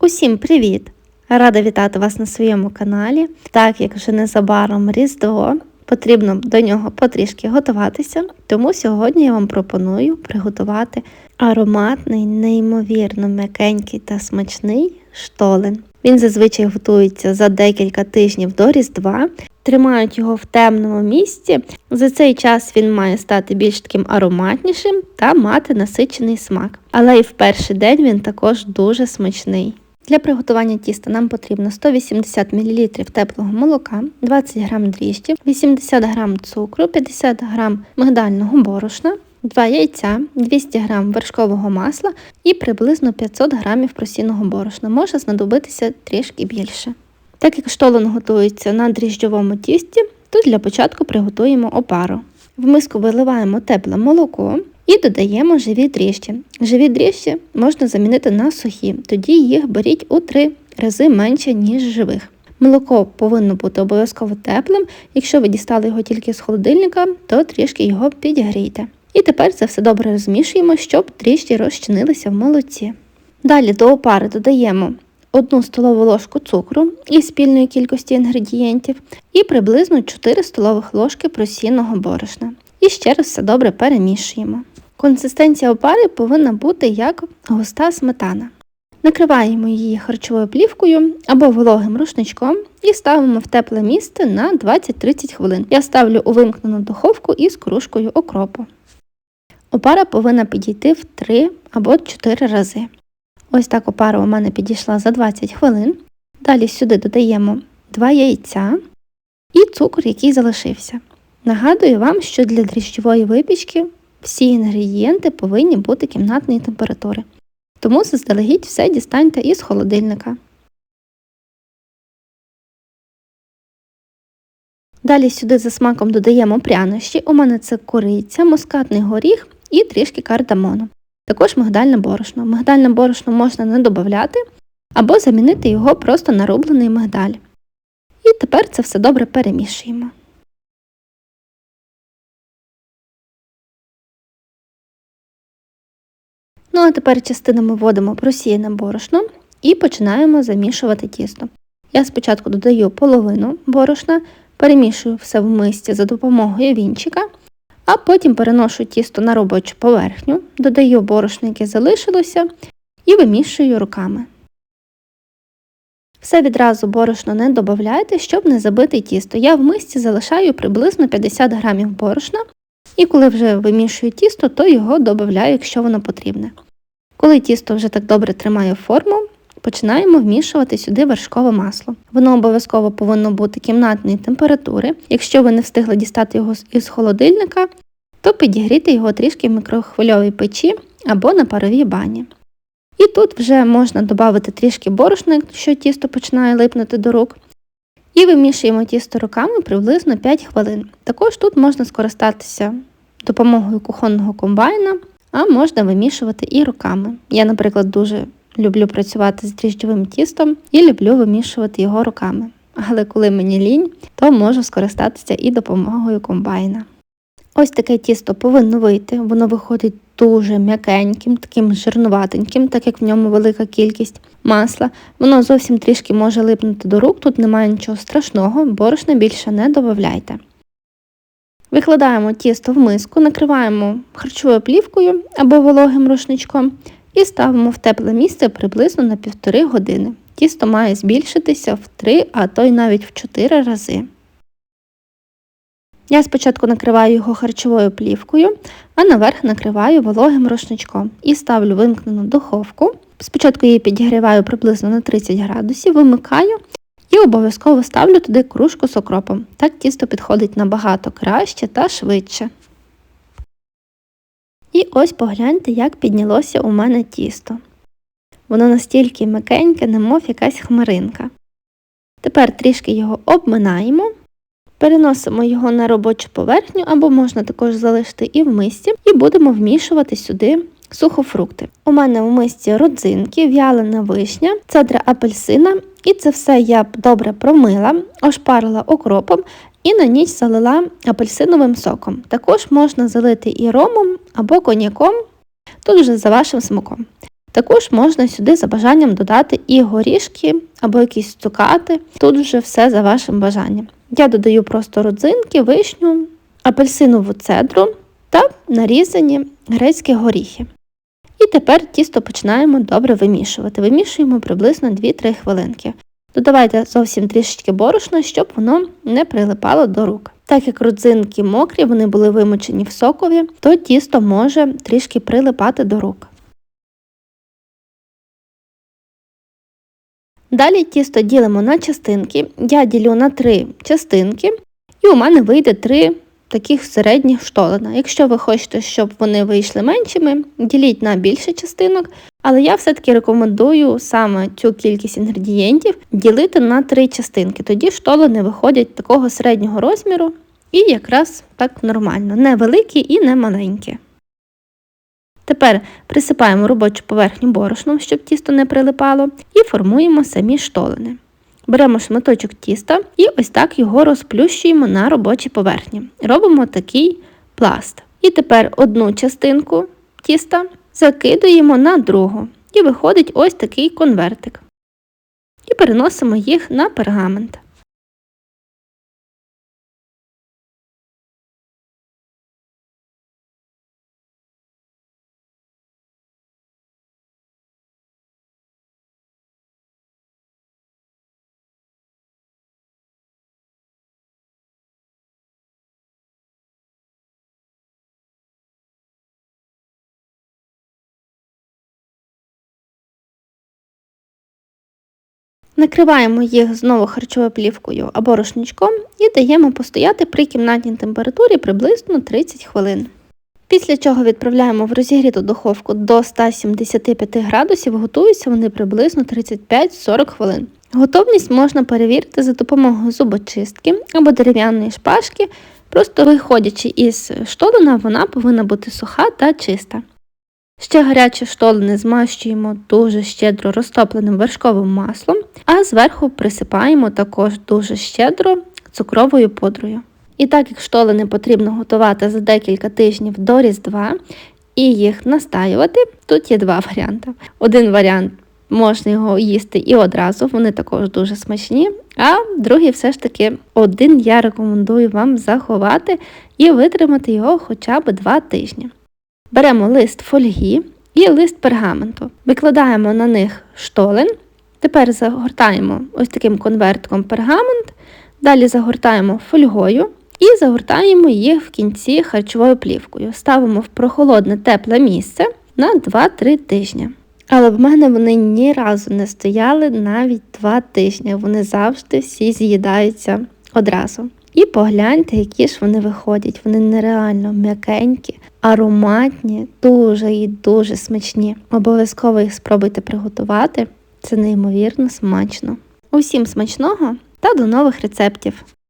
Усім привіт! Рада вітати вас на своєму каналі. Так як вже незабаром Різдво, потрібно до нього потрішки готуватися, тому сьогодні я вам пропоную приготувати ароматний, неймовірно м'якенький та смачний штолен. Він зазвичай готується за декілька тижнів до Різдва. Тримають його в темному місці. За цей час він має стати більш таким ароматнішим та мати насичений смак. Але і в перший день він також дуже смачний. Для приготування тіста нам потрібно 180 мл теплого молока, 20 г дріжджів, 80 г цукру, 50 г мигдального борошна, 2 яйця, 200 г вершкового масла і приблизно 500 г просінного борошна. Може знадобитися трішки більше. Так як штолен готується на дріжджовому тісті, то для початку приготуємо опару. В миску виливаємо тепле молоко і додаємо живі дріжджі. Живі дріжджі можна замінити на сухі, тоді їх беріть у 3 рази менше, ніж живих. Молоко повинно бути обов'язково теплим. Якщо ви дістали його тільки з холодильника, то трішки його підігрійте. І тепер це все добре розмішуємо, щоб дріжджі розчинилися в молоці. Далі до опари додаємо 1 столову ложку цукру із спільної кількості інгредієнтів і приблизно 4 столових ложки просінного борошна. І ще раз все добре перемішуємо. Консистенція опари повинна бути як густа сметана. Накриваємо її харчовою плівкою або вологим рушничком і ставимо в тепле місце на 20-30 хвилин. Я ставлю у вимкнену духовку із кружкою окропу. Опара повинна підійти в 3 або 4 рази. Ось так опара у мене підійшла за 20 хвилин. Далі сюди додаємо 2 яйця і цукор, який залишився. Нагадую вам, що для дріжджової випічки всі інгредієнти повинні бути кімнатної температури. Тому заздалегідь все дістаньте із холодильника. Далі сюди за смаком додаємо прянощі. У мене це кориця, мускатний горіх і трішки кардамону. Також мигдальне борошно. Мигдальне борошно можна не додати або замінити його просто на рублений мигдаль. І тепер це все добре перемішуємо. Ну а тепер частинами вводимо просіяне борошно і починаємо замішувати тісто. Я спочатку додаю половину борошна, перемішую все в мисці за допомогою вінчика, а потім переношу тісто на робочу поверхню, додаю борошно, яке залишилося, і вимішую руками. Все відразу борошно не додавайте, щоб не забити тісто. Я в мисці залишаю приблизно 50 г борошна, і коли вже вимішую тісто, то його додаю, якщо воно потрібне. Коли тісто вже так добре тримає форму, починаємо вмішувати сюди вершкове масло. Воно обов'язково повинно бути кімнатної температури. Якщо ви не встигли дістати його із холодильника, то підігрійте його трішки в мікрохвильовій печі або на паровій бані. І тут вже можна додати трішки борошна, якщо тісто починає липнути до рук. І вимішуємо тісто руками приблизно 5 хвилин. Також тут можна скористатися допомогою кухонного комбайна а можна вимішувати і руками. Я, наприклад, дуже люблю працювати з дріжджовим тістом і люблю вимішувати його руками. Але коли мені лінь, то можу скористатися і допомогою комбайна. Ось таке тісто повинно вийти, воно виходить дуже м'якеньким, таким жирнуватеньким, так як в ньому велика кількість масла. Воно зовсім трішки може липнути до рук, тут немає нічого страшного, борошна більше не додавайте. Викладаємо тісто в миску, накриваємо харчовою плівкою або вологим рушничком і ставимо в тепле місце приблизно на півтори години. Тісто має збільшитися в 3, а то й навіть в 4 рази. Я спочатку накриваю його харчовою плівкою, а наверх накриваю вологим рушничком і ставлю вимкнену духовку. Спочатку її підігріваю приблизно на 30 градусів, вимикаю і обов'язково ставлю туди кружку з окропом. Так тісто підходить набагато краще та швидше. І ось погляньте, як піднялося у мене тісто. Воно настільки м'якеньке, немов якась хмаринка. Тепер трішки його обминаємо, переносимо його на робочу поверхню або можна також залишити і в мисці, і будемо вмішувати сюди сухофрукти. У мене в мисці родзинки, в'ялена вишня, цедра апельсина, і це все я добре промила, ошпарила окропом і на ніч залила апельсиновим соком. Також можна залити і ромом або коньяком, тут вже за вашим смаком. Також можна сюди за бажанням додати і горішки або якісь цукати. Тут вже все за вашим бажанням. Я додаю просто родзинки, вишню, апельсинову цедру та нарізані грецькі горіхи. Тепер тісто починаємо добре вимішувати. Вимішуємо приблизно 2-3 хвилинки. Додавайте зовсім трішечки борошна, щоб воно не прилипало до рук. Так як родзинки мокрі, вони були вимочені в сокові, то тісто може трішки прилипати до рук. Далі тісто ділимо на частинки. Я ділю на три частинки, і у мене вийде три таких середніх штолена. Якщо ви хочете, щоб вони вийшли меншими, діліть на більше частинок, але я все-таки рекомендую саме цю кількість інгредієнтів ділити на три частинки. Тоді штолени виходять такого середнього розміру і якраз так нормально, не великі і не маленькі. Тепер присипаємо робочу поверхню борошном, щоб тісто не прилипало, і формуємо самі штолени. Беремо шматочок тіста і ось так його розплющуємо на робочій поверхні. Робимо такий пласт. І тепер одну частинку тіста закидуємо на другу. І виходить ось такий конвертик. І переносимо їх на пергамент. Накриваємо їх знову харчовою плівкою або рушничком і даємо постояти при кімнатній температурі приблизно 30 хвилин. Після чого відправляємо в розігріту духовку до 175 градусів, готуються вони приблизно 35-40 хвилин. Готовність можна перевірити за допомогою зубочистки або дерев'яної шпажки, просто виходячи із штолена, вона повинна бути суха та чиста. Ще гарячі штолени змащуємо дуже щедро розтопленим вершковим маслом, а зверху присипаємо також дуже щедро цукровою пудрою. І так як штолени потрібно готувати за декілька тижнів до Різдва і їх настаювати, тут є два варіанти. Один варіант можна його їсти і одразу, вони також дуже смачні. А другий, все ж таки, один я рекомендую вам заховати і витримати його хоча б два тижні. Беремо лист фольги і лист пергаменту. Викладаємо на них штолен. Тепер загортаємо ось таким конвертком пергамент, далі загортаємо фольгою і загортаємо їх в кінці харчовою плівкою. Ставимо в прохолодне тепле місце на 2-3 тижні. Але в мене вони ні разу не стояли навіть 2 тижні. Вони завжди всі з'їдаються одразу. І погляньте, які ж вони виходять. Вони нереально м'якенькі, ароматні, дуже і дуже смачні. Обов'язково їх спробуйте приготувати. Це неймовірно смачно. Усім смачного та до нових рецептів!